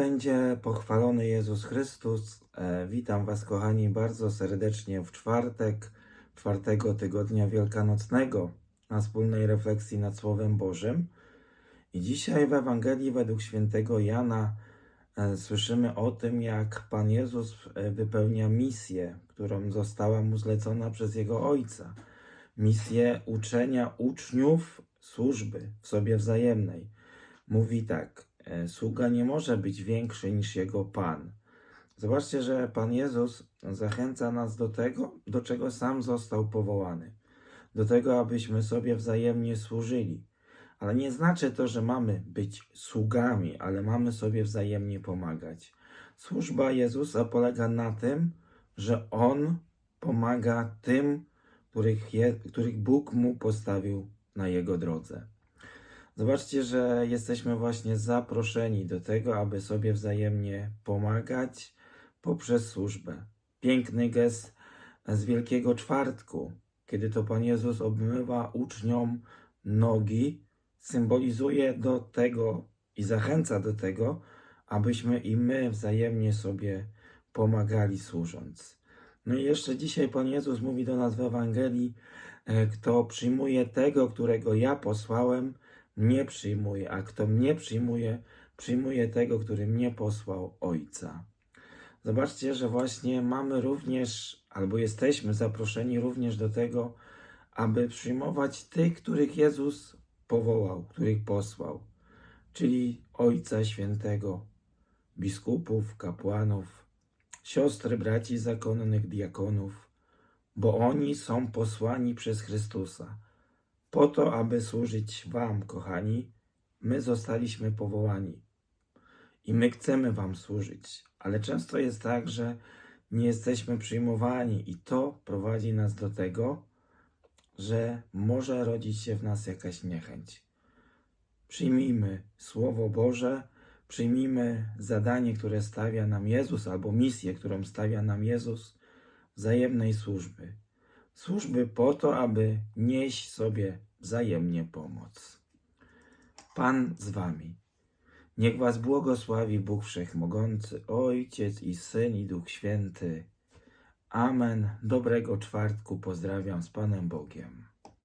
będzie pochwalony Jezus Chrystus. E, witam Was, kochani, bardzo serdecznie w czwartek, czwartego tygodnia wielkanocnego, na wspólnej refleksji nad Słowem Bożym. I dzisiaj w Ewangelii według świętego Jana e, słyszymy o tym, jak Pan Jezus e, wypełnia misję, którą została mu zlecona przez Jego Ojca. Misję uczenia uczniów służby w sobie wzajemnej. Mówi tak, sługa nie może być większy niż jego Pan. Zobaczcie, że Pan Jezus zachęca nas do tego, do czego sam został powołany. Do tego, abyśmy sobie wzajemnie służyli. Ale nie znaczy to, że mamy być sługami, ale mamy sobie wzajemnie pomagać. Służba Jezusa polega na tym, że On pomaga tym, których, je, których Bóg mu postawił na Jego drodze. Zobaczcie, że jesteśmy właśnie zaproszeni do tego, aby sobie wzajemnie pomagać poprzez służbę. Piękny gest z Wielkiego Czwartku, kiedy to Pan Jezus obmywa uczniom nogi, symbolizuje do tego i zachęca do tego, abyśmy i my wzajemnie sobie pomagali służąc. No i jeszcze dzisiaj Pan Jezus mówi do nas w Ewangelii, e, kto przyjmuje tego, którego ja posłałem, mnie przyjmuje, a kto mnie przyjmuje, przyjmuje tego, który mnie posłał Ojca. Zobaczcie, że właśnie mamy również, albo jesteśmy zaproszeni również do tego, aby przyjmować tych, których Jezus powołał, których posłał, czyli Ojca Świętego, biskupów, kapłanów, siostry, braci zakonnych, diakonów, bo oni są posłani przez Chrystusa po to, aby służyć Wam, kochani, my zostaliśmy powołani i my chcemy Wam służyć, ale często jest tak, że nie jesteśmy przyjmowani i to prowadzi nas do tego, że może rodzić się w nas jakaś niechęć. Przyjmijmy Słowo Boże, przyjmijmy zadanie, które stawia nam Jezus, albo misję, którą stawia nam Jezus, wzajemnej służby służby po to, aby nieść sobie wzajemnie pomoc. Pan z wami. Niech was błogosławi Bóg Wszechmogący, Ojciec i Syn i Duch Święty. Amen. Dobrego czwartku pozdrawiam z Panem Bogiem.